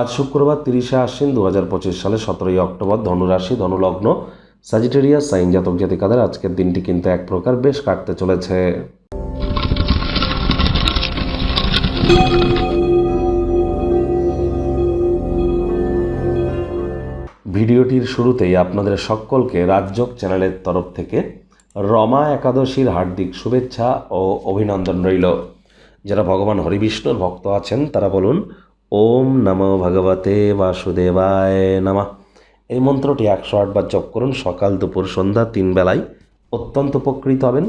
আজ শুক্রবার তিরিশে আশ্বিন দু হাজার পঁচিশ সালে সতেরোই অক্টোবর ধনুরাশি, ধনুলগ্ন সাজিটেরিয়াস সাইন জাতক জাতিকাদের আজকের দিনটি কিন্তু এক প্রকার বেশ কাটতে চলেছে। ভিডিওটির শুরুতেই আপনাদের সকলকে রাজ্যক চ্যানেলের তরফ থেকে রমা একাদশীর হার্দিক শুভেচ্ছা ও অভিনন্দন রইল। যারা ভগবান হরিবিষ্ণুর ভক্ত আছেন, তারা বলুন ওম নমো ভগবতে বাসুদেবায় নামা। এই মন্ত্রটি একশো আটবার জপ করুন, সকাল, দুপুর, সন্ধ্যা, তিন বেলায় অত্যন্ত উপকৃত হবেন।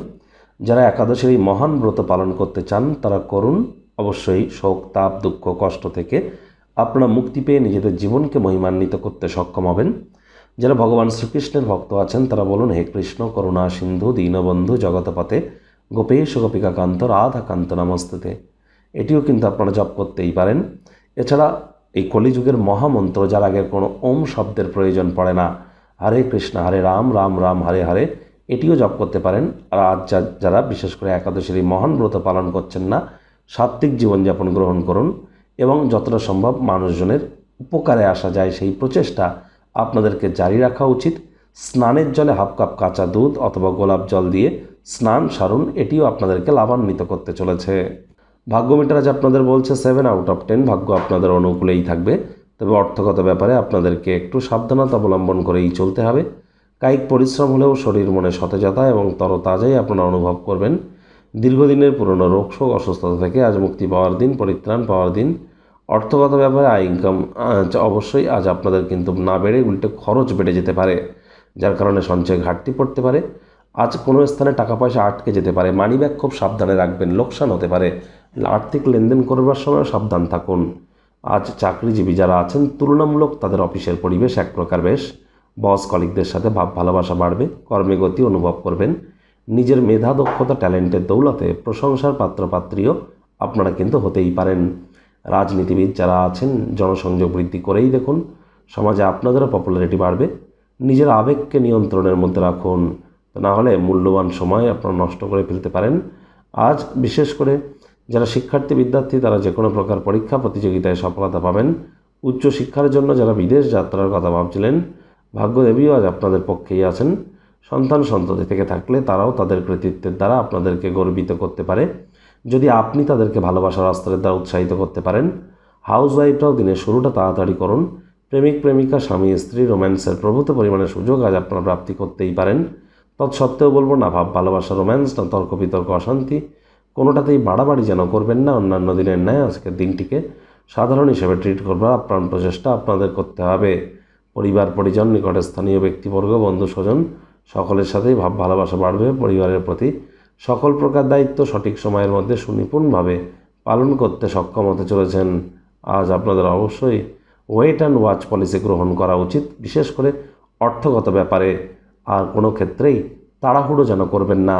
যারা একাদশীর এই মহান ব্রত পালন করতে চান, তারা করুন। অবশ্যই শোক, তাপ, দুঃখ, কষ্ট থেকে আপনারা মুক্তি পেয়ে নিজেদের জীবনকে মহিমান্বিত করতে সক্ষম হবেন। যারা ভগবান শ্রীকৃষ্ণের ভক্ত আছেন, তারা বলুন, হে কৃষ্ণ, করুণা, সিন্ধু, দীনবন্ধু জগতপথে গোপেশ গোপিকা রাধাকান্ত রাধা এটিও কিন্তু আপনারা জপ করতেই পারেন। এছাড়া এই কলিযুগের মহামন্ত্র, যার আগের কোনো ওম শব্দের প্রয়োজন পড়ে না। হরে কৃষ্ণ, হরে রাম রাম রাম, হরে হরে। এটিও জপ করতে পারেন। আর আজ যারা বিশেষ করে একাদশীর এই মহান ব্রত পালন করছেন না, সাত্ত্বিক জীবনযাপন গ্রহণ করুন এবং যতটা সম্ভব মানুষজনের উপকারে আসা যায় সেই প্রচেষ্টা আপনাদেরকে জারি রাখা উচিত। স্নানের জলে হাফ কাপ কাঁচা দুধ অথবা গোলাপ জল দিয়ে স্নান সারুন, এটিও আপনাদেরকে লাভান্বিত করতে চলেছে। ভাগ্য মিটার আজ আপনাদের বলছে সেভেন আউট অফ টেন ভাগ্য আপনাদের অনুকূলেই থাকবে। তবে অর্থগত ব্যাপারে আপনাদেরকে একটু সাবধানতা অবলম্বন করেই চলতে হবে। কায়িক পরিশ্রম হলেও শরীর মনে সতেজতা এবং তরতাজাই আপনারা অনুভব করবেন। দীর্ঘদিনের পুরনো রোগ শোক, অসুস্থতা থেকে আজ মুক্তি পাওয়ার দিন, পরিত্রাণ পাওয়ার দিন। অর্থগত ব্যাপারে আয় ইনকাম অবশ্যই আজ আপনাদের কিন্তু না বেড়ে উল্টে খরচ বেড়ে যেতে পারে, যার কারণে সঞ্চয় ঘাটতি পড়তে পারে। আজ কোনো স্থানে টাকা পয়সা আটকে যেতে পারে। মানিব্যাগ খুব সাবধানে রাখবেন, লোকসান হতে পারে। আর্থিক লেনদেন করবার সময় সাবধান থাকুন। আজ চাকরিজীবী যারা আছেন, তুলনামূলক তাদের অফিসের পরিবেশ এক প্রকার বেশ। বস কলিগদের সাথে ভাব ভালোবাসা বাড়বে, কর্মে গতি অনুভব করবেন। নিজের মেধা, দক্ষতা, ট্যালেন্টের দৌলতে প্রশংসার পাত্রপাত্রীও আপনারা কিন্তু হতেই পারেন। রাজনীতিবিদ যারা আছেন, জনসংযোগ বৃদ্ধি করেই দেখুন। সমাজে আপনাদেরও পপুলারিটি বাড়বে। নিজের আবেগকে নিয়ন্ত্রণের মধ্যে রাখুন। না হলে মূল্যবান সময় আপনারা নষ্ট করে ফেলতে পারেন। আজ বিশেষ করে যারা শিক্ষার্থী, বিদ্যার্থী, তারা যে কোনো প্রকার পরীক্ষা, প্রতিযোগিতায় সফলতা পাবেন। উচ্চ শিক্ষার জন্য যারা বিদেশ যাত্রার কথা ভাবছিলেন, ভাগ্যদেবীও আজ আপনাদের পক্ষেই আছেন। সন্তান সন্ততি থেকে থাকলে তারাও তাদের কৃতিত্বের দ্বারা আপনাদেরকে গর্বিত করতে পারে। যদি আপনি তাদেরকে ভালোবাসার অস্ত্রের দ্বারা উৎসাহিত করতে পারেন হাউস ওয়াইফরাও দিনের শুরুটা তাড়াতাড়ি করুন। প্রেমিক, প্রেমিকা, স্বামী, স্ত্রী, রোম্যান্সের প্রভূত পরিমাণে সুযোগ আজ আপনারা প্রাপ্তি করতেই পারেন। তৎসত্ত্বেও বলব না, ভাব, ভালোবাসা রোম্যান্স না তর্ক, বিতর্ক, অশান্তি। কোনোটাতেই বাড়াবাড়ি যেন করবেন না, অন্যান্য দিনের ন্যায় আজকের দিনটিকে সাধারণ হিসেবে ট্রিট করবার আপ্রাণ প্রচেষ্টা আপনাদের করতে হবে। পরিবার, পরিজন, নিকটে স্থানীয় ব্যক্তিবর্গ, বন্ধু, স্বজন, সকলের সাথেই ভাব, ভালোবাসা বাড়বে। পরিবারের প্রতি সকল প্রকার দায়িত্ব সঠিক সময়ের মধ্যে সুনিপুণভাবে পালন করতে সক্ষম হতে চলেছেন। আজ আপনাদের অবশ্যই ওয়েট অ্যান্ড ওয়াচ পলিসি গ্রহণ করা উচিত, বিশেষ করে অর্থগত ব্যাপারে। আর কোনো ক্ষেত্রেই তাড়াহুড়ো যেন করবেন না।